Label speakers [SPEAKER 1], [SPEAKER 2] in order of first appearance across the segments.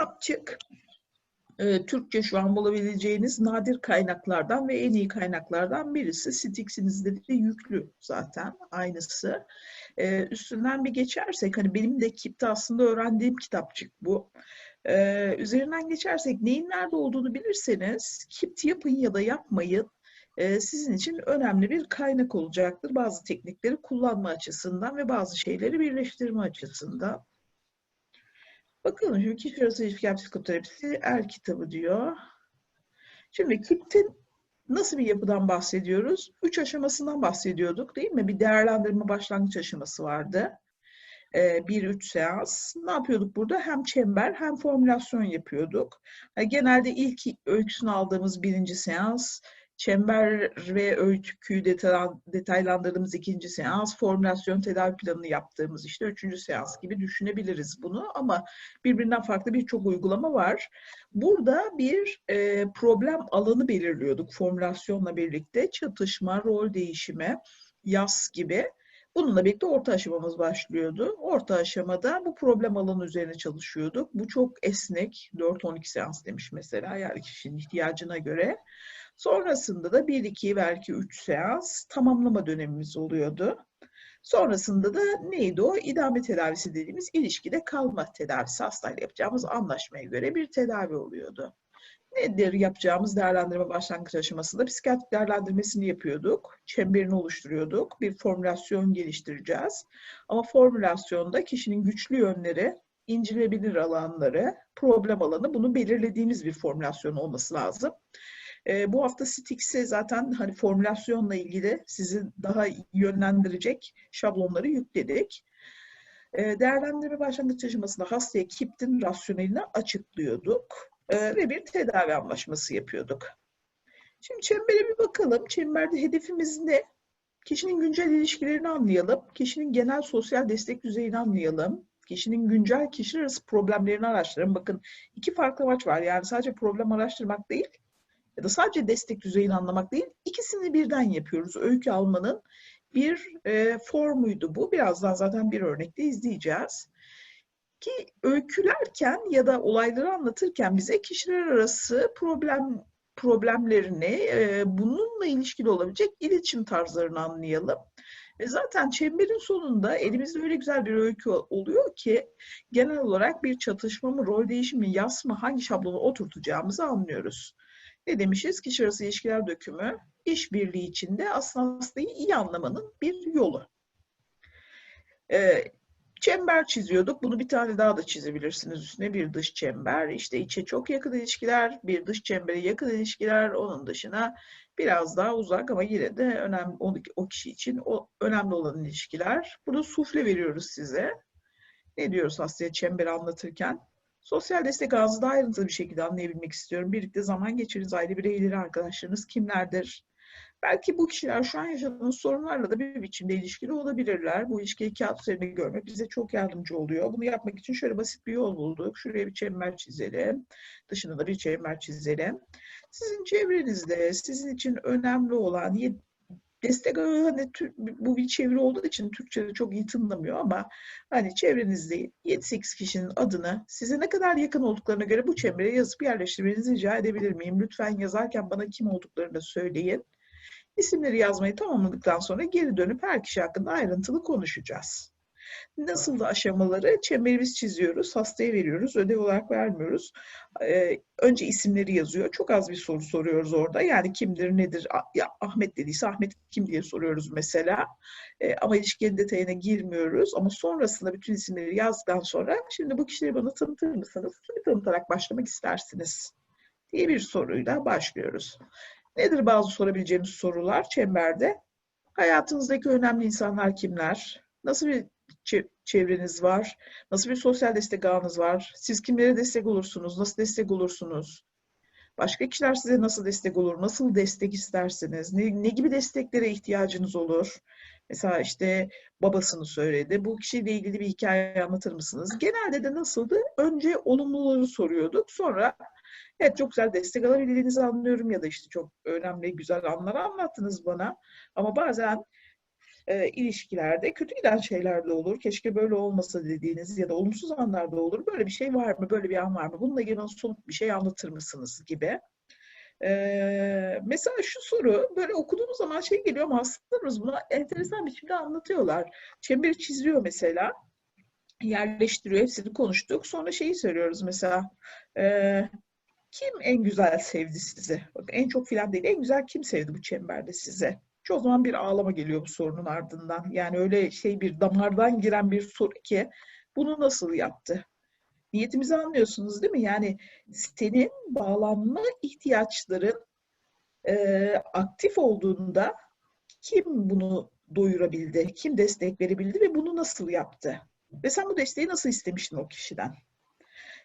[SPEAKER 1] kitapçık e, Türkçe şu an bulabileceğiniz nadir kaynaklardan ve en iyi kaynaklardan birisi. Stix'inizde de yüklü zaten aynısı. E, üstünden bir geçersek, hani benim de KİP'te aslında öğrendiğim kitapçık bu. E, üzerinden geçersek neyin nerede olduğunu bilirseniz KİPT yapın ya da yapmayın e, sizin için önemli bir kaynak olacaktır. Bazı teknikleri kullanma açısından ve bazı şeyleri birleştirme açısından. Bakalım şimdi kişi arası ilişkiler psikoterapisi er kitabı diyor. Şimdi KİPT'in nasıl bir yapıdan bahsediyoruz? Üç aşamasından bahsediyorduk değil mi? Bir değerlendirme başlangıç aşaması vardı. Ee, bir üç seans. Ne yapıyorduk burada? Hem çember hem formülasyon yapıyorduk. genelde ilk öyküsünü aldığımız birinci seans çember ve öyküyü detaylandırdığımız ikinci seans, formülasyon tedavi planını yaptığımız işte üçüncü seans gibi düşünebiliriz bunu ama birbirinden farklı birçok uygulama var. Burada bir e, problem alanı belirliyorduk formülasyonla birlikte çatışma, rol değişimi, yaz gibi. Bununla birlikte orta aşamamız başlıyordu. Orta aşamada bu problem alanı üzerine çalışıyorduk. Bu çok esnek, 4-12 seans demiş mesela yani kişinin ihtiyacına göre. Sonrasında da 1-2 belki 3 seans tamamlama dönemimiz oluyordu. Sonrasında da neydi o? İdame tedavisi dediğimiz ilişkide kalma tedavisi hastayla yapacağımız anlaşmaya göre bir tedavi oluyordu. Nedir yapacağımız değerlendirme başlangıç aşamasında? Psikiyatrik değerlendirmesini yapıyorduk. Çemberini oluşturuyorduk. Bir formülasyon geliştireceğiz. Ama formülasyonda kişinin güçlü yönleri, incilebilir alanları, problem alanı bunu belirlediğimiz bir formülasyon olması lazım. E, bu hafta Stix'e zaten hani formülasyonla ilgili sizi daha yönlendirecek şablonları yükledik. E, değerlendirme başlangıç aşamasında hastaya KİPT'in rasyonelini açıklıyorduk e, ve bir tedavi anlaşması yapıyorduk. Şimdi çembere bir bakalım. Çemberde hedefimiz ne? Kişinin güncel ilişkilerini anlayalım. Kişinin genel sosyal destek düzeyini anlayalım. Kişinin güncel kişiler arası problemlerini araştırın. Bakın iki farklı amaç var. Yani sadece problem araştırmak değil, ya da sadece destek düzeyini anlamak değil, ikisini birden yapıyoruz. Öykü almanın bir e, formuydu bu. Birazdan zaten bir örnekte izleyeceğiz. Ki öykülerken ya da olayları anlatırken bize kişiler arası problem problemlerini, e, bununla ilişkili olabilecek iletişim tarzlarını anlayalım. Ve zaten çemberin sonunda elimizde öyle güzel bir öykü oluyor ki genel olarak bir çatışma mı, rol değişimi, yas mı, hangi şablonu oturtacağımızı anlıyoruz. Ne demişiz? Kişi arası ilişkiler dökümü işbirliği içinde aslında hastayı iyi anlamanın bir yolu. Ee, çember çiziyorduk. Bunu bir tane daha da çizebilirsiniz üstüne. Bir dış çember. İşte içe çok yakın ilişkiler, bir dış çembere yakın ilişkiler. Onun dışına biraz daha uzak ama yine de önemli o, kişi için o önemli olan ilişkiler. Burada sufle veriyoruz size. Ne diyoruz hastaya çemberi anlatırken? Sosyal destek ağzı daha ayrıntılı bir şekilde anlayabilmek istiyorum. Birlikte zaman geçiriniz, aile bireyleri, arkadaşlarınız kimlerdir? Belki bu kişiler şu an yaşadığınız sorunlarla da bir biçimde ilişkili olabilirler. Bu ilişkiyi kağıt üzerinde görmek bize çok yardımcı oluyor. Bunu yapmak için şöyle basit bir yol bulduk. Şuraya bir çember çizelim. Dışına da bir çember çizelim. Sizin çevrenizde sizin için önemli olan destek hani bu bir çeviri olduğu için Türkçe'de çok iyi tınlamıyor ama hani çevrenizde 7-8 kişinin adını size ne kadar yakın olduklarına göre bu çembere yazıp yerleştirmenizi rica edebilir miyim? Lütfen yazarken bana kim olduklarını söyleyin. İsimleri yazmayı tamamladıktan sonra geri dönüp her kişi hakkında ayrıntılı konuşacağız. Nasıl da aşamaları çemberimiz çiziyoruz, hastaya veriyoruz, ödev olarak vermiyoruz. Ee, önce isimleri yazıyor. Çok az bir soru soruyoruz orada. Yani kimdir, nedir? Ya, Ahmet dediyse Ahmet kim diye soruyoruz mesela. Ee, ama ilişkinin detayına girmiyoruz. Ama sonrasında bütün isimleri yazdıktan sonra şimdi bu kişileri bana tanıtır mısınız? Kimi tanıtarak başlamak istersiniz? diye bir soruyla başlıyoruz. Nedir bazı sorabileceğimiz sorular çemberde? Hayatınızdaki önemli insanlar kimler? Nasıl bir çevreniz var? Nasıl bir sosyal destek ağınız var? Siz kimlere destek olursunuz? Nasıl destek olursunuz? Başka kişiler size nasıl destek olur? Nasıl destek istersiniz? Ne, ne gibi desteklere ihtiyacınız olur? Mesela işte babasını söyledi. Bu kişiyle ilgili bir hikaye anlatır mısınız? Genelde de nasıldı? Önce olumluları soruyorduk. Sonra evet çok güzel destek alabildiğinizi anlıyorum ya da işte çok önemli, güzel anlar anlattınız bana. Ama bazen e, ilişkilerde kötü giden şeyler de olur. Keşke böyle olmasa dediğiniz ya da olumsuz anlar da olur. Böyle bir şey var mı? Böyle bir an var mı? Bununla ilgili bana somut bir şey anlatır mısınız gibi. Ee, mesela şu soru böyle okuduğumuz zaman şey geliyor ama hastalarımız buna enteresan biçimde anlatıyorlar. Çemberi çiziyor mesela yerleştiriyor. Hepsini konuştuk. Sonra şeyi söylüyoruz mesela. E, kim en güzel sevdi sizi? Bak, en çok filan değil. En güzel kim sevdi bu çemberde size? Çoğu zaman bir ağlama geliyor bu sorunun ardından. Yani öyle şey bir damardan giren bir soru ki bunu nasıl yaptı? Niyetimizi anlıyorsunuz değil mi? Yani senin bağlanma ihtiyaçların e, aktif olduğunda kim bunu doyurabildi? Kim destek verebildi ve bunu nasıl yaptı? Ve sen bu desteği nasıl istemiştin o kişiden?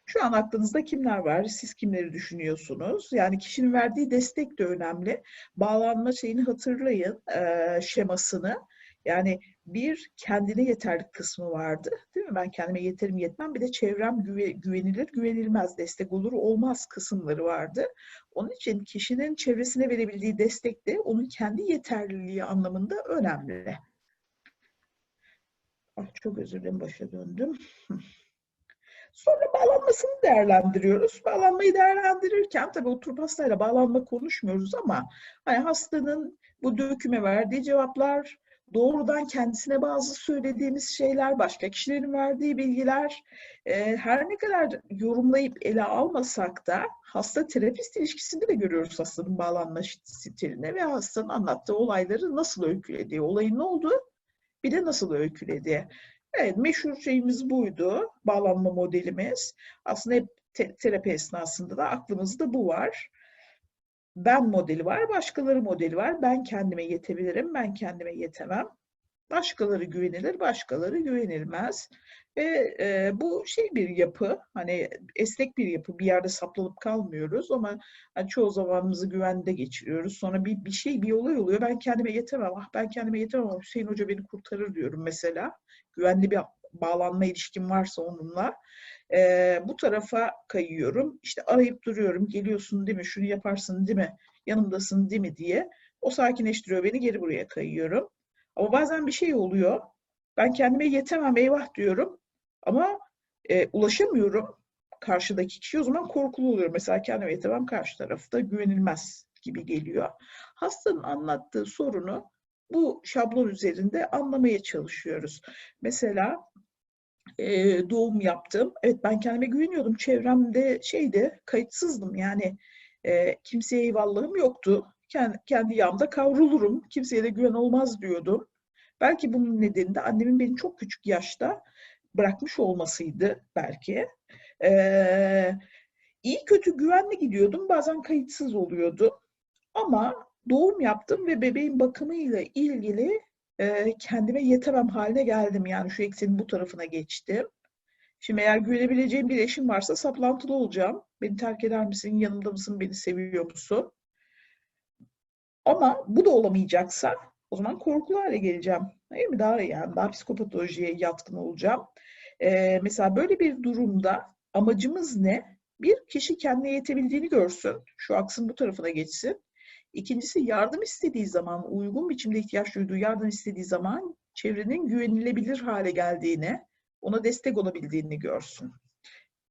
[SPEAKER 1] Şu an aklınızda kimler var? Siz kimleri düşünüyorsunuz? Yani kişinin verdiği destek de önemli. Bağlanma şeyini hatırlayın, e, şemasını. Yani bir kendine yeterlik kısmı vardı. Değil mi? Ben kendime yeterim yetmem. Bir de çevrem güve, güvenilir, güvenilmez, destek olur, olmaz kısımları vardı. Onun için kişinin çevresine verebildiği destek de onun kendi yeterliliği anlamında önemli. Ah, çok özür dilerim, başa döndüm. Sonra bağlanmasını değerlendiriyoruz. Bağlanmayı değerlendirirken tabii oturup hastayla bağlanma konuşmuyoruz ama hani hastanın bu döküme verdiği cevaplar, doğrudan kendisine bazı söylediğimiz şeyler, başka kişilerin verdiği bilgiler, e, her ne kadar yorumlayıp ele almasak da hasta terapist ilişkisinde de görüyoruz hastanın bağlanma stilini ve hastanın anlattığı olayları nasıl öykülediği, olayın ne olduğu bir de nasıl öyküledi. Evet, meşhur şeyimiz buydu, bağlanma modelimiz. Aslında hep te terapi esnasında da aklımızda bu var. Ben modeli var, başkaları modeli var. Ben kendime yetebilirim, ben kendime yetemem. Başkaları güvenilir, başkaları güvenilmez. Ve e, bu şey bir yapı, hani esnek bir yapı, bir yerde saplanıp kalmıyoruz ama hani çoğu zamanımızı güvende geçiriyoruz. Sonra bir, bir şey, bir olay oluyor, ben kendime yetemem, ah ben kendime yetemem ama Hüseyin Hoca beni kurtarır diyorum mesela. Güvenli bir bağlanma ilişkim varsa onunla. E, bu tarafa kayıyorum, işte arayıp duruyorum, geliyorsun değil mi, şunu yaparsın değil mi, yanımdasın değil mi diye. O sakinleştiriyor beni, geri buraya kayıyorum. Ama bazen bir şey oluyor. Ben kendime yetemem eyvah diyorum. Ama e, ulaşamıyorum karşıdaki kişi. O zaman korkulu oluyorum. Mesela kendime yetemem karşı tarafta güvenilmez gibi geliyor. Hastanın anlattığı sorunu bu şablon üzerinde anlamaya çalışıyoruz. Mesela e, doğum yaptım. Evet ben kendime güveniyordum. Çevremde şeydi, kayıtsızdım. Yani e, kimseye eyvallahım yoktu. Kendi, kendi yağımda kavrulurum. Kimseye de güven olmaz diyordum. Belki bunun nedeni de annemin beni çok küçük yaşta bırakmış olmasıydı belki. Ee, iyi kötü güvenli gidiyordum. Bazen kayıtsız oluyordu. Ama doğum yaptım ve bebeğin bakımıyla ilgili e, kendime yetemem haline geldim. Yani şu eksenin bu tarafına geçtim. Şimdi eğer güvenebileceğim bir eşim varsa saplantılı olacağım. Beni terk eder misin? Yanımda mısın? Beni seviyor musun? Ama bu da olamayacaksa o zaman korkulu hale geleceğim. Değil mi? Daha yani daha psikopatolojiye yatkın olacağım. Ee, mesela böyle bir durumda amacımız ne? Bir, kişi kendine yetebildiğini görsün. Şu aksın bu tarafına geçsin. İkincisi yardım istediği zaman, uygun biçimde ihtiyaç duyduğu yardım istediği zaman çevrenin güvenilebilir hale geldiğini, ona destek olabildiğini görsün.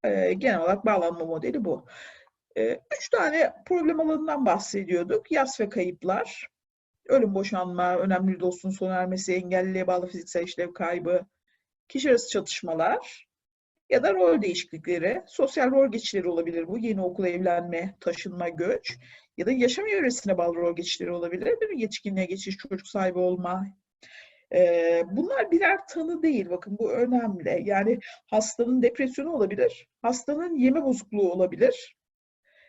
[SPEAKER 1] Ee, genel olarak bağlanma modeli bu. Ee, üç tane problem alanından bahsediyorduk. Yas ve kayıplar, ölüm, boşanma, önemli dostun sona ermesi, engelliliğe bağlı fiziksel işlev kaybı, kişi arası çatışmalar ya da rol değişiklikleri, sosyal rol geçişleri olabilir bu. Yeni okula evlenme, taşınma, göç ya da yaşam yöresine bağlı rol geçişleri olabilir. Bir yetişkinliğe geçiş, çocuk sahibi olma. Ee, bunlar birer tanı değil. Bakın bu önemli. Yani hastanın depresyonu olabilir, hastanın yeme bozukluğu olabilir,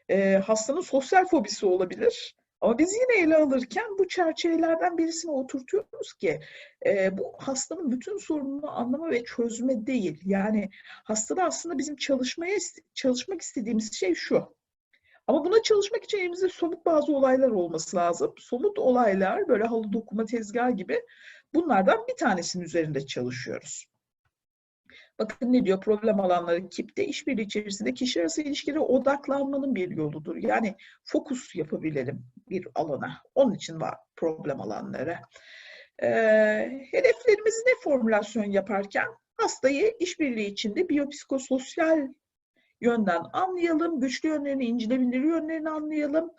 [SPEAKER 1] e, hastanın sosyal fobisi olabilir. Ama biz yine ele alırken bu çerçevelerden birisini oturtuyoruz ki e, bu hastanın bütün sorununu anlama ve çözme değil. Yani hastada aslında bizim çalışmaya çalışmak istediğimiz şey şu. Ama buna çalışmak için elimizde somut bazı olaylar olması lazım. Somut olaylar böyle halı dokuma tezgah gibi bunlardan bir tanesinin üzerinde çalışıyoruz. Bakın ne diyor? Problem alanları KIP'te işbirliği içerisinde kişi arası ilişkilere odaklanmanın bir yoludur. Yani fokus yapabilelim bir alana. Onun için var problem alanları. E, hedeflerimizi ne formülasyon yaparken hastayı işbirliği içinde biyopsikososyal yönden anlayalım, güçlü yönlerini, incinebilir yönlerini anlayalım,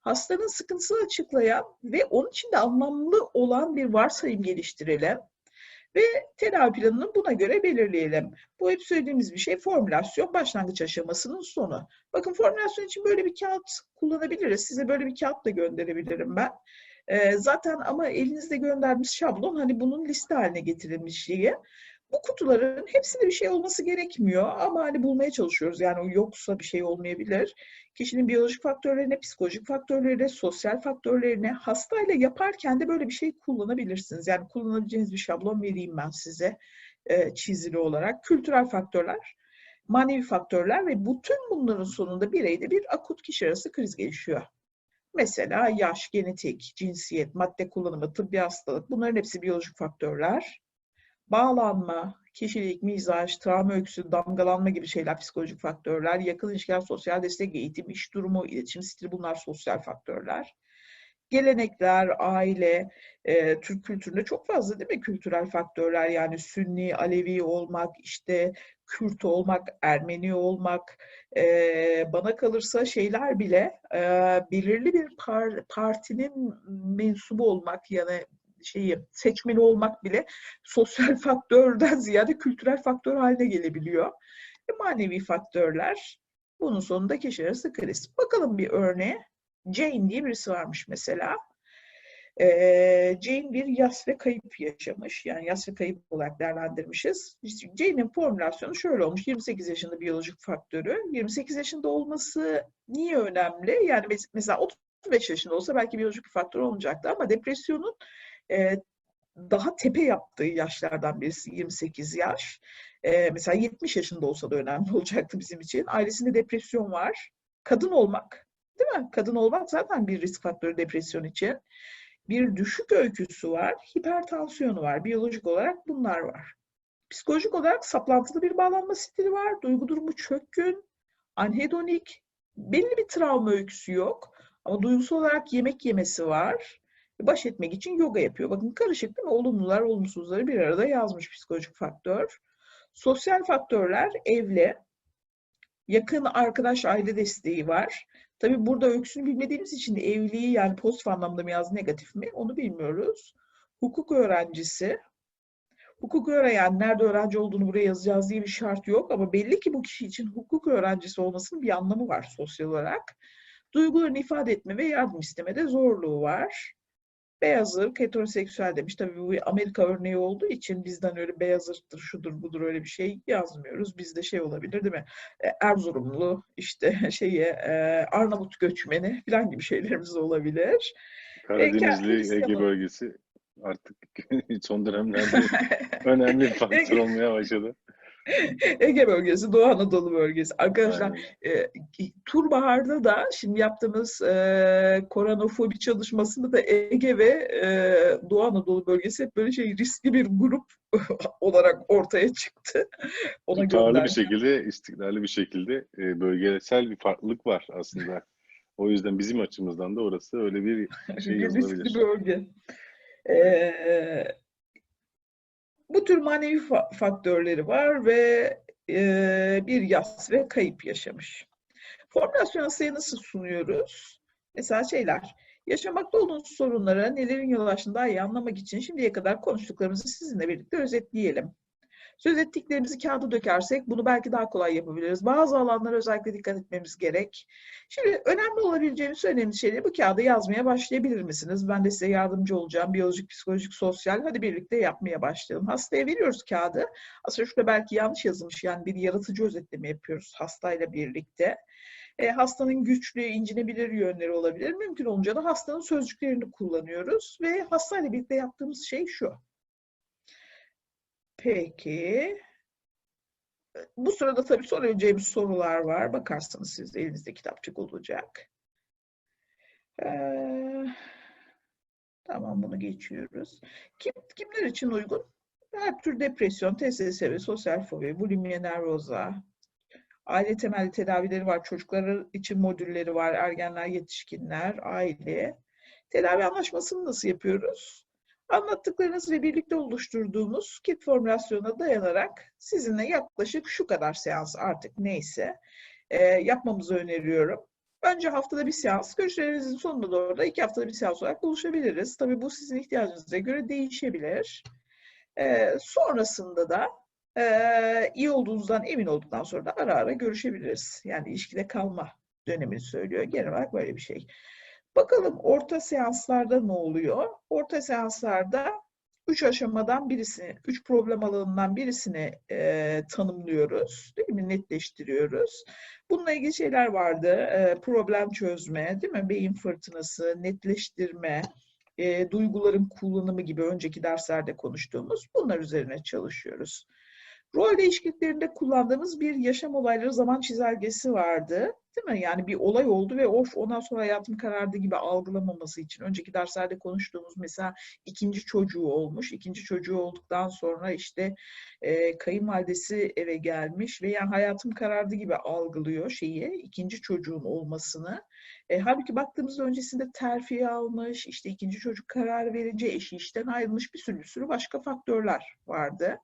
[SPEAKER 1] hastanın sıkıntısını açıklayan ve onun için de anlamlı olan bir varsayım geliştirelim ve tedavi planını buna göre belirleyelim. Bu hep söylediğimiz bir şey formülasyon başlangıç aşamasının sonu. Bakın formülasyon için böyle bir kağıt kullanabiliriz. Size böyle bir kağıt da gönderebilirim ben. Ee, zaten ama elinizde göndermiş şablon hani bunun liste haline getirilmiş şeyi. Bu kutuların hepsinde bir şey olması gerekmiyor ama hani bulmaya çalışıyoruz. Yani yoksa bir şey olmayabilir. Kişinin biyolojik faktörlerine, psikolojik faktörlerine, sosyal faktörlerine, hastayla yaparken de böyle bir şey kullanabilirsiniz. Yani kullanabileceğiniz bir şablon vereyim ben size e, çizili olarak. Kültürel faktörler, manevi faktörler ve bütün bunların sonunda bireyde bir akut kişi arası kriz gelişiyor. Mesela yaş, genetik, cinsiyet, madde kullanımı, tıbbi hastalık bunların hepsi biyolojik faktörler bağlanma, kişilik, mizaj, travma öyküsü, damgalanma gibi şeyler psikolojik faktörler, yakın ilişkiler, sosyal destek, eğitim, iş durumu, iletişim stili bunlar sosyal faktörler. Gelenekler, aile, e, Türk kültüründe çok fazla değil mi kültürel faktörler yani Sünni, Alevi olmak, işte Kürt olmak, Ermeni olmak, e, bana kalırsa şeyler bile e, belirli bir par, partinin mensubu olmak yani şeyi seçmeni olmak bile sosyal faktörden ziyade kültürel faktör haline gelebiliyor. E, manevi faktörler bunun sonunda kişi arası kriz. Bakalım bir örneğe. Jane diye birisi varmış mesela. Ee, Jane bir yas ve kayıp yaşamış. Yani yas ve kayıp olarak değerlendirmişiz. Jane'in formülasyonu şöyle olmuş. 28 yaşında biyolojik faktörü. 28 yaşında olması niye önemli? Yani mesela 35 yaşında olsa belki biyolojik bir faktör olmayacaktı ama depresyonun e, daha tepe yaptığı yaşlardan birisi 28 yaş. E, mesela 70 yaşında olsa da önemli olacaktı bizim için. Ailesinde depresyon var. Kadın olmak, değil mi? Kadın olmak zaten bir risk faktörü depresyon için. Bir düşük öyküsü var, hipertansiyonu var. Biyolojik olarak bunlar var. Psikolojik olarak saplantılı bir bağlanma stili var. Duygu durumu çökkün, anhedonik, belli bir travma öyküsü yok. Ama duygusal olarak yemek yemesi var baş etmek için yoga yapıyor. Bakın karışık değil mi? Olumlular, olumsuzları bir arada yazmış psikolojik faktör. Sosyal faktörler evli, yakın arkadaş aile desteği var. Tabii burada öyküsünü bilmediğimiz için evliliği yani pozitif anlamda mı yaz negatif mi onu bilmiyoruz. Hukuk öğrencisi. Hukuk öğrenen nerede öğrenci olduğunu buraya yazacağız diye bir şart yok ama belli ki bu kişi için hukuk öğrencisi olmasının bir anlamı var sosyal olarak. Duygularını ifade etme ve yardım istemede zorluğu var beyaz ırk heteroseksüel demiş. Tabii bu Amerika örneği olduğu için bizden öyle beyaz ırktır, şudur budur öyle bir şey yazmıyoruz. Bizde şey olabilir değil mi? E, Erzurumlu, işte şeye Arnavut göçmeni falan gibi şeylerimiz olabilir.
[SPEAKER 2] Karadenizli Ege bölgesi artık son dönemlerde önemli bir faktör olmaya başladı.
[SPEAKER 1] Ege bölgesi, Doğu Anadolu bölgesi. Arkadaşlar e, Turbahar'da da şimdi yaptığımız e, koronofobi çalışmasında da Ege ve e, Doğu Anadolu bölgesi hep böyle şey riskli bir grup olarak ortaya çıktı.
[SPEAKER 2] Ona Tutarlı bir şekilde, istikrarlı bir şekilde e, bölgesel bir farklılık var aslında. O yüzden bizim açımızdan da orası öyle bir şey yazılabilir.
[SPEAKER 1] Riskli bölge. Ee, bu tür manevi fa- faktörleri var ve e, bir yas ve kayıp yaşamış. Formülasyon hastaya nasıl sunuyoruz? Mesela şeyler, yaşamakta olduğunuz sorunlara nelerin yol açtığını daha iyi anlamak için şimdiye kadar konuştuklarımızı sizinle birlikte özetleyelim. Söz ettiklerimizi kağıda dökersek bunu belki daha kolay yapabiliriz. Bazı alanlara özellikle dikkat etmemiz gerek. Şimdi önemli olabileceğini önemli şeyleri bu kağıda yazmaya başlayabilir misiniz? Ben de size yardımcı olacağım. Biyolojik, psikolojik, sosyal. Hadi birlikte yapmaya başlayalım. Hastaya veriyoruz kağıdı. Aslında şurada belki yanlış yazılmış. Yani bir yaratıcı özetleme yapıyoruz hastayla birlikte. E, hastanın güçlü, incinebilir yönleri olabilir. Mümkün olunca da hastanın sözcüklerini kullanıyoruz ve hastayla birlikte yaptığımız şey şu. Peki. Bu sırada tabii sorabileceğimiz sorular var. Bakarsanız siz elinizde kitapçık olacak. Ee, tamam bunu geçiyoruz. Kim, kimler için uygun? Her tür depresyon, TSS sosyal fobi, bulimia nervoza, aile temelli tedavileri var. Çocuklar için modülleri var. Ergenler, yetişkinler, aile. Tedavi anlaşmasını nasıl yapıyoruz? Anlattıklarınız ve birlikte oluşturduğumuz kit formülasyona dayanarak sizinle yaklaşık şu kadar seans artık neyse e, yapmamızı öneriyorum. Önce haftada bir seans, görüşlerinizin sonuna doğru da iki haftada bir seans olarak buluşabiliriz. Tabii bu sizin ihtiyacınıza göre değişebilir. E, sonrasında da e, iyi olduğunuzdan emin olduktan sonra da ara ara görüşebiliriz. Yani ilişkide kalma dönemini söylüyor. Genel olarak böyle bir şey. Bakalım orta seanslarda ne oluyor? Orta seanslarda üç aşamadan birisini, üç problem alanından birisini e, tanımlıyoruz, değil mi? Netleştiriyoruz. Bununla ilgili şeyler vardı. E, problem çözme, değil mi? Beyin fırtınası, netleştirme, e, duyguların kullanımı gibi önceki derslerde konuştuğumuz bunlar üzerine çalışıyoruz. Rol değişikliklerinde kullandığımız bir yaşam olayları zaman çizelgesi vardı. Değil mi? Yani bir olay oldu ve of ondan sonra hayatım karardı gibi algılamaması için. Önceki derslerde konuştuğumuz mesela ikinci çocuğu olmuş. İkinci çocuğu olduktan sonra işte e, kayınvalidesi eve gelmiş ve yani hayatım karardı gibi algılıyor şeyi, ikinci çocuğun olmasını. E, halbuki baktığımızda öncesinde terfi almış, işte ikinci çocuk karar verince eşi işten ayrılmış bir sürü sürü başka faktörler vardı.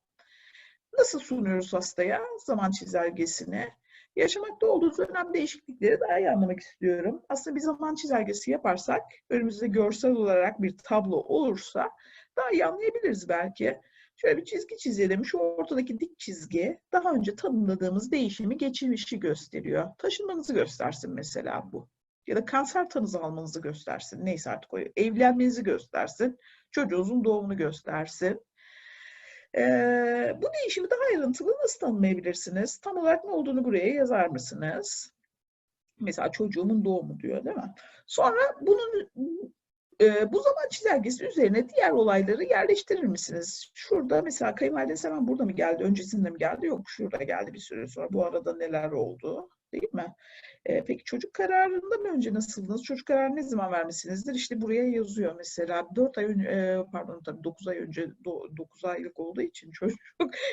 [SPEAKER 1] Nasıl sunuyoruz hastaya zaman çizelgesini? Yaşamakta olduğu dönem değişiklikleri daha iyi anlamak istiyorum. Aslında bir zaman çizelgesi yaparsak, önümüzde görsel olarak bir tablo olursa daha iyi anlayabiliriz belki. Şöyle bir çizgi çizelim. Şu ortadaki dik çizgi daha önce tanımladığımız değişimi, geçmişi gösteriyor. Taşınmanızı göstersin mesela bu. Ya da kanser tanısı almanızı göstersin. Neyse artık o. Evlenmenizi göstersin. Çocuğunuzun doğumunu göstersin. Ee, bu değişimi daha ayrıntılı nasıl tanımlayabilirsiniz? Tam olarak ne olduğunu buraya yazar mısınız? Mesela çocuğumun doğumu diyor değil mi? Sonra bunun e, bu zaman çizelgesi üzerine diğer olayları yerleştirir misiniz? Şurada mesela kayınvalidesi hemen burada mı geldi, öncesinde mi geldi? Yok şurada geldi bir süre sonra. Bu arada neler oldu? Değil mi? E, peki çocuk kararında mı önce nasıldınız? Çocuk kararı ne zaman vermişsinizdir? İşte buraya yazıyor mesela. 4 ay önce, pardon tabii 9 ay önce, 9 aylık olduğu için çocuk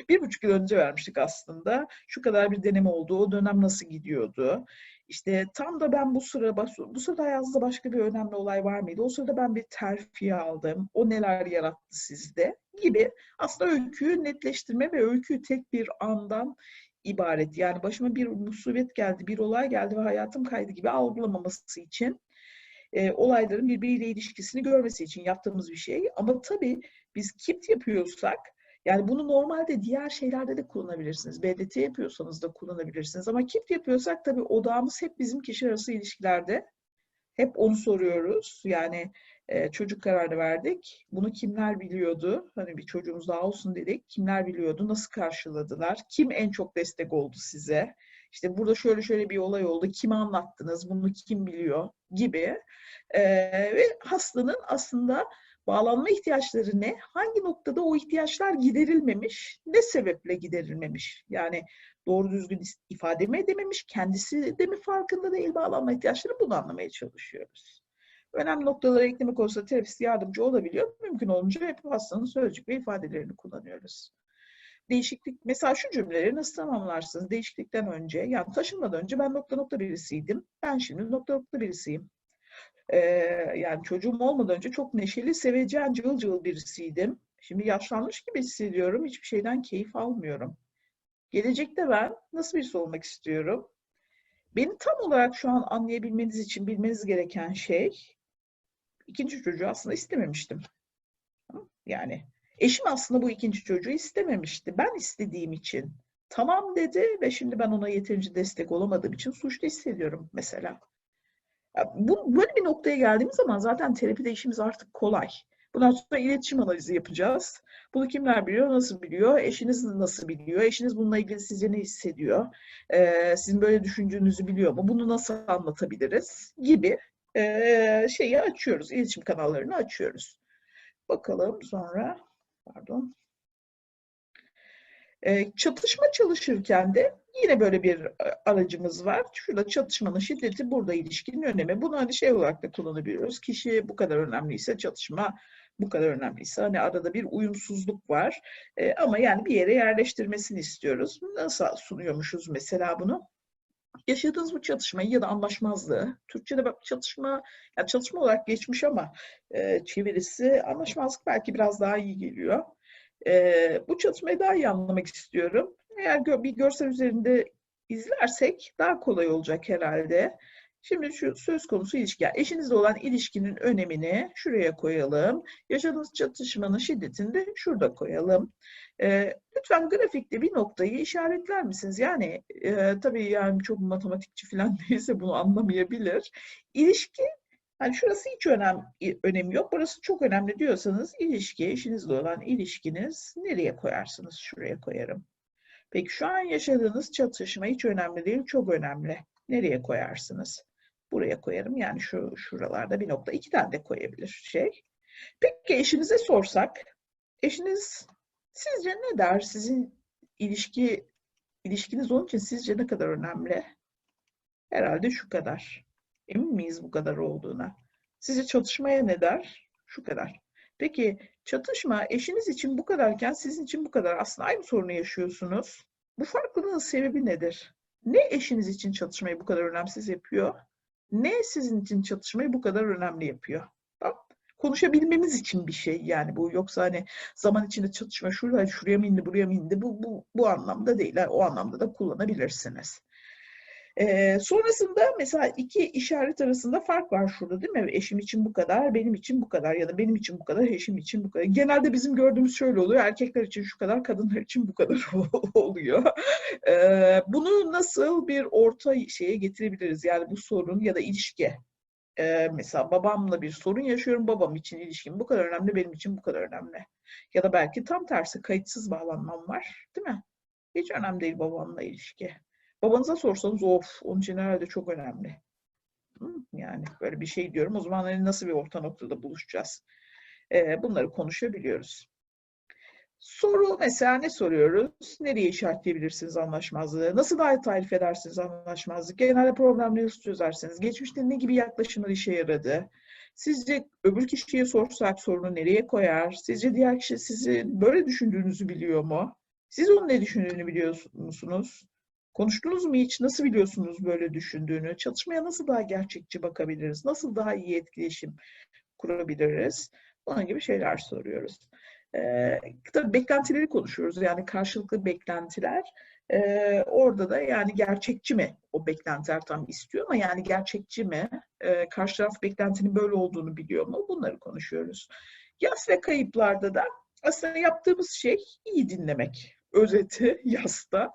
[SPEAKER 1] bir buçuk yıl önce vermiştik aslında. Şu kadar bir deneme oldu. O dönem nasıl gidiyordu? İşte tam da ben bu sıra, bu sırada hayatınızda başka bir önemli olay var mıydı? O sırada ben bir terfi aldım. O neler yarattı sizde? Gibi aslında öyküyü netleştirme ve öyküyü tek bir andan ibaret. Yani başıma bir musibet geldi, bir olay geldi ve hayatım kaydı gibi algılamaması için e, olayların birbiriyle ilişkisini görmesi için yaptığımız bir şey. Ama tabii biz kit yapıyorsak yani bunu normalde diğer şeylerde de kullanabilirsiniz. BDT yapıyorsanız da kullanabilirsiniz. Ama kit yapıyorsak tabii odağımız hep bizim kişi arası ilişkilerde. Hep onu soruyoruz. Yani e, çocuk kararı verdik. Bunu kimler biliyordu? Hani bir çocuğumuz daha olsun dedik. Kimler biliyordu? Nasıl karşıladılar? Kim en çok destek oldu size? İşte burada şöyle şöyle bir olay oldu. Kime anlattınız? Bunu kim biliyor? Gibi. E, ve hastanın aslında bağlanma ihtiyaçları ne? Hangi noktada o ihtiyaçlar giderilmemiş? Ne sebeple giderilmemiş? Yani doğru düzgün ifade mi edememiş? Kendisi de mi farkında değil bağlanma ihtiyaçları? Bunu anlamaya çalışıyoruz. Önemli noktaları eklemek olursa terapist yardımcı olabiliyor. Mümkün olunca hep hastanın sözcük ve ifadelerini kullanıyoruz. Değişiklik, mesela şu cümleleri nasıl tamamlarsınız? Değişiklikten önce, yani taşınmadan önce ben nokta nokta birisiydim. Ben şimdi nokta nokta birisiyim. Ee, yani çocuğum olmadan önce çok neşeli, sevecen, cıvıl cıvıl birisiydim. Şimdi yaşlanmış gibi hissediyorum. Hiçbir şeyden keyif almıyorum. Gelecekte ben nasıl birisi olmak istiyorum? Beni tam olarak şu an anlayabilmeniz için bilmeniz gereken şey ikinci çocuğu aslında istememiştim. Yani eşim aslında bu ikinci çocuğu istememişti. Ben istediğim için tamam dedi ve şimdi ben ona yeterince destek olamadığım için suçlu hissediyorum mesela. Bu, böyle bir noktaya geldiğimiz zaman zaten terapide işimiz artık kolay. Bundan sonra iletişim analizi yapacağız. Bunu kimler biliyor, nasıl biliyor, eşiniz nasıl biliyor, eşiniz bununla ilgili sizce ne hissediyor, ee, sizin böyle düşündüğünüzü biliyor mu, bunu nasıl anlatabiliriz gibi e, şeyi açıyoruz, iletişim kanallarını açıyoruz. Bakalım sonra, pardon. E, çatışma çalışırken de yine böyle bir aracımız var. Şurada çatışmanın şiddeti, burada ilişkinin önemi. Bunu hani şey olarak da kullanabiliyoruz. Kişi bu kadar önemliyse çatışma bu kadar önemliyse hani arada bir uyumsuzluk var. E, ama yani bir yere yerleştirmesini istiyoruz. Nasıl sunuyormuşuz mesela bunu? Yaşadığınız bu çatışmayı ya da anlaşmazlığı, Türkçe'de bak çatışma, yani çatışma olarak geçmiş ama e, çevirisi anlaşmazlık belki biraz daha iyi geliyor. E, bu çatışmayı daha iyi anlamak istiyorum. Eğer gö bir görsel üzerinde izlersek daha kolay olacak herhalde. Şimdi şu söz konusu ilişki. Yani eşinizle olan ilişkinin önemini şuraya koyalım. Yaşadığınız çatışmanın şiddetini de şurada koyalım. E, lütfen grafikte bir noktayı işaretler misiniz? Yani e, tabii yani çok matematikçi falan değilse bunu anlamayabilir. İlişki yani şurası hiç önem, önemi yok. Burası çok önemli diyorsanız ilişki, eşinizle olan ilişkiniz nereye koyarsınız? Şuraya koyarım. Peki şu an yaşadığınız çatışma hiç önemli değil, çok önemli. Nereye koyarsınız? Buraya koyarım. Yani şu şuralarda bir nokta. iki tane de koyabilir şey. Peki eşinize sorsak, eşiniz sizce ne der? Sizin ilişki ilişkiniz onun için sizce ne kadar önemli? Herhalde şu kadar. Emin miyiz bu kadar olduğuna? Sizce çatışmaya ne der? Şu kadar. Peki çatışma eşiniz için bu kadarken sizin için bu kadar. Aslında aynı sorunu yaşıyorsunuz. Bu farklılığın sebebi nedir? Ne eşiniz için çatışmayı bu kadar önemsiz yapıyor? Ne sizin için çatışmayı bu kadar önemli yapıyor? Tamam. Konuşabilmemiz için bir şey yani bu. Yoksa hani zaman içinde çatışma şuraya, şuraya mı indi, buraya mı indi? Bu, bu, bu anlamda değil. Yani o anlamda da kullanabilirsiniz. Ee, sonrasında mesela iki işaret arasında fark var şurada değil mi? Eşim için bu kadar, benim için bu kadar ya da benim için bu kadar, eşim için bu kadar. Genelde bizim gördüğümüz şöyle oluyor. Erkekler için şu kadar, kadınlar için bu kadar oluyor. Ee, bunu nasıl bir orta şeye getirebiliriz? Yani bu sorun ya da ilişki. Ee, mesela babamla bir sorun yaşıyorum. Babam için ilişkim bu kadar önemli, benim için bu kadar önemli. Ya da belki tam tersi kayıtsız bağlanmam var. Değil mi? Hiç önemli değil babamla ilişki. Babanıza sorsanız of onun için herhalde çok önemli. Yani böyle bir şey diyorum. O zaman hani nasıl bir orta noktada buluşacağız? Ee, bunları konuşabiliyoruz. Soru mesela ne soruyoruz? Nereye işaretleyebilirsiniz anlaşmazlığı? Nasıl daha tarif edersiniz anlaşmazlık? Genelde problemleri nasıl çözersiniz? Geçmişte ne gibi yaklaşımlar işe yaradı? Sizce öbür kişiye sorsak sorunu nereye koyar? Sizce diğer kişi sizi böyle düşündüğünüzü biliyor mu? Siz onun ne düşündüğünü biliyor musunuz? Konuştunuz mu hiç? Nasıl biliyorsunuz böyle düşündüğünü? Çalışmaya nasıl daha gerçekçi bakabiliriz? Nasıl daha iyi etkileşim kurabiliriz? Bunun gibi şeyler soruyoruz. Ee, tabii beklentileri konuşuyoruz. Yani karşılıklı beklentiler. Ee, orada da yani gerçekçi mi o beklentiler tam istiyor ama yani gerçekçi mi? Ee, karşı taraf beklentinin böyle olduğunu biliyor mu? Bunları konuşuyoruz. Yas ve kayıplarda da aslında yaptığımız şey iyi dinlemek. Özeti yasta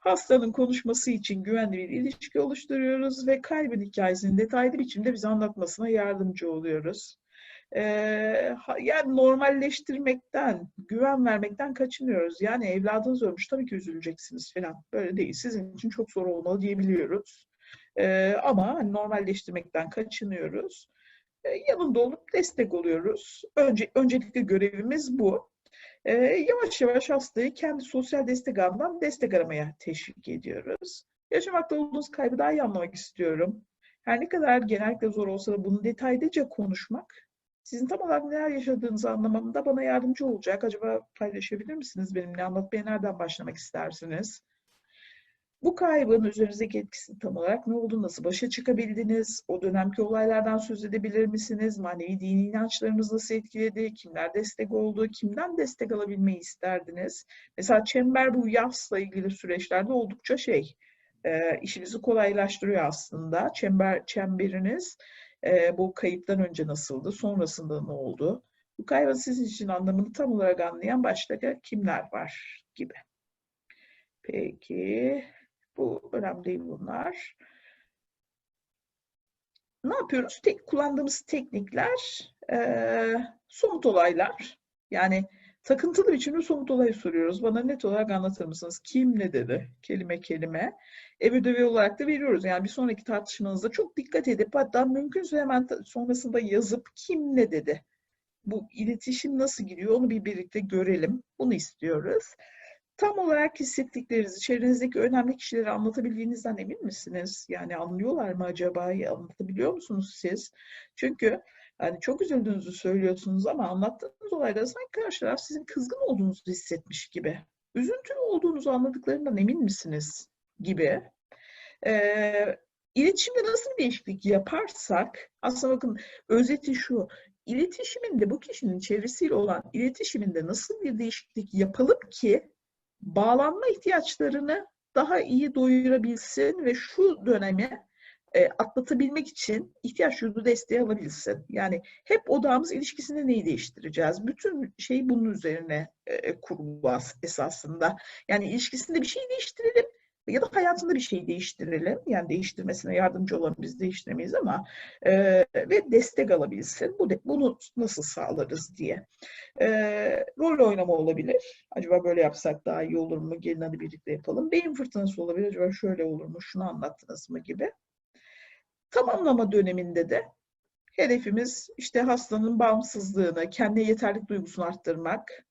[SPEAKER 1] hastanın konuşması için güvenli bir ilişki oluşturuyoruz ve kaybın hikayesini detaylı biçimde bize anlatmasına yardımcı oluyoruz. Ee, yani normalleştirmekten, güven vermekten kaçınıyoruz. Yani evladınız ölmüş tabii ki üzüleceksiniz falan. Böyle değil. Sizin için çok zor olmalı diyebiliyoruz. Ee, ama normalleştirmekten kaçınıyoruz. Ee, yanında olup destek oluyoruz. Önce, öncelikle görevimiz bu. Ee, yavaş yavaş hastayı kendi sosyal destek ağından destek aramaya teşvik ediyoruz. Yaşamakta olduğunuz kaybı daha iyi anlamak istiyorum. Her ne kadar genellikle zor olsa da bunu detaylıca konuşmak sizin tam olarak neler yaşadığınızı anlamamda bana yardımcı olacak. Acaba paylaşabilir misiniz benimle? Anlatmaya nereden başlamak istersiniz? Bu kaybın üzerinizdeki etkisi tam olarak ne oldu? Nasıl başa çıkabildiniz? O dönemki olaylardan söz edebilir misiniz? Manevi dini inançlarınız nasıl etkiledi? Kimler destek oldu? Kimden destek alabilmeyi isterdiniz? Mesela çember bu yasla ilgili süreçlerde oldukça şey, e, işinizi kolaylaştırıyor aslında. Çember çemberiniz e, bu kayıptan önce nasıldı? Sonrasında ne oldu? Bu kaybın sizin için anlamını tam olarak anlayan başka kimler var gibi. Peki. Bu önemli bunlar. Ne yapıyoruz? Tek kullandığımız teknikler e, somut olaylar. Yani takıntılı biçimde somut olayı soruyoruz. Bana net olarak anlatır mısınız? Kim ne dedi? Kelime kelime. Ev ödevi olarak da veriyoruz. Yani bir sonraki tartışmanızda çok dikkat edip hatta mümkünse hemen sonrasında yazıp kim ne dedi? Bu iletişim nasıl gidiyor onu bir birlikte görelim. Bunu istiyoruz tam olarak hissettiklerinizi, çevrenizdeki önemli kişileri anlatabildiğinizden emin misiniz? Yani anlıyorlar mı acaba? Anlatabiliyor musunuz siz? Çünkü yani çok üzüldüğünüzü söylüyorsunuz ama anlattığınız olayda sanki karşı taraf sizin kızgın olduğunuzu hissetmiş gibi. Üzüntülü olduğunuzu anladıklarından emin misiniz? Gibi. Ee, iletişimde nasıl bir değişiklik yaparsak, aslında bakın özeti şu, iletişiminde bu kişinin çevresiyle olan iletişiminde nasıl bir değişiklik yapalım ki bağlanma ihtiyaçlarını daha iyi doyurabilsin ve şu dönemi e, atlatabilmek için ihtiyaç duyduğu desteği alabilsin. Yani hep odağımız ilişkisinde neyi değiştireceğiz? Bütün şey bunun üzerine e, kurulu esasında. Yani ilişkisinde bir şey değiştirelim ya da hayatında bir şey değiştirelim. Yani değiştirmesine yardımcı olan biz değiştiremeyiz ama e, ve destek alabilsin. Bu de, bunu nasıl sağlarız diye. E, rol oynama olabilir. Acaba böyle yapsak daha iyi olur mu? Gelin hadi birlikte yapalım. Beyin fırtınası olabilir. Acaba şöyle olur mu? Şunu anlattınız mı gibi. Tamamlama döneminde de hedefimiz işte hastanın bağımsızlığını, kendi yeterlik duygusunu arttırmak.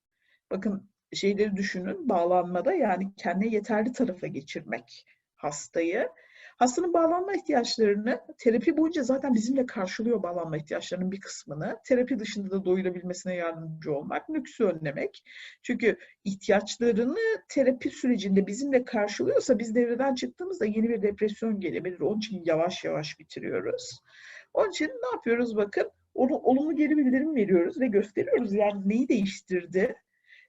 [SPEAKER 1] Bakın şeyleri düşünün bağlanmada yani kendine yeterli tarafa geçirmek hastayı. Hastanın bağlanma ihtiyaçlarını terapi boyunca zaten bizimle karşılıyor bağlanma ihtiyaçlarının bir kısmını. Terapi dışında da doyurabilmesine yardımcı olmak, nüksü önlemek. Çünkü ihtiyaçlarını terapi sürecinde bizimle karşılıyorsa biz devreden çıktığımızda yeni bir depresyon gelebilir. Onun için yavaş yavaş bitiriyoruz. Onun için ne yapıyoruz bakın? Onu, olumlu geri bildirim veriyoruz ve gösteriyoruz. Yani neyi değiştirdi,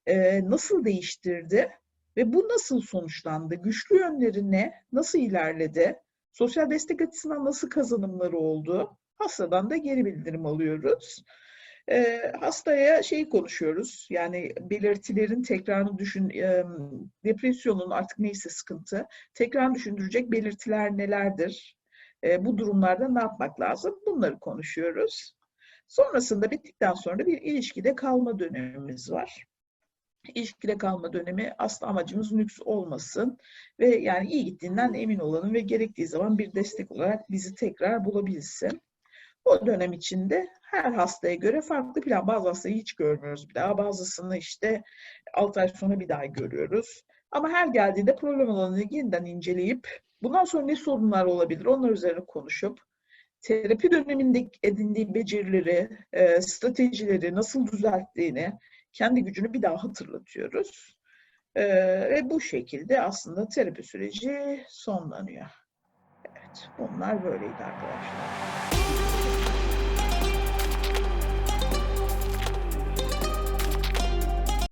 [SPEAKER 1] e, nasıl değiştirdi ve bu nasıl sonuçlandı? Güçlü yönleri ne? Nasıl ilerledi? Sosyal destek açısından nasıl kazanımları oldu? Hastadan da geri bildirim alıyoruz. E, hastaya şey konuşuyoruz, yani belirtilerin tekrarını düşün, e, depresyonun artık neyse sıkıntı, tekrar düşündürecek belirtiler nelerdir? E, bu durumlarda ne yapmak lazım? Bunları konuşuyoruz. Sonrasında bittikten sonra bir ilişkide kalma dönemimiz var ilişkide kalma dönemi asla amacımız nüks olmasın ve yani iyi gittiğinden emin olalım ve gerektiği zaman bir destek olarak bizi tekrar bulabilsin. O dönem içinde her hastaya göre farklı plan. Bazı hastayı hiç görmüyoruz bir daha. Bazısını işte 6 ay sonra bir daha görüyoruz. Ama her geldiğinde problem alanını yeniden inceleyip bundan sonra ne sorunlar olabilir onlar üzerine konuşup terapi döneminde edindiği becerileri, stratejileri nasıl düzelttiğini, kendi gücünü bir daha hatırlatıyoruz. Ee, ve bu şekilde aslında terapi süreci sonlanıyor. Evet, bunlar böyleydi arkadaşlar.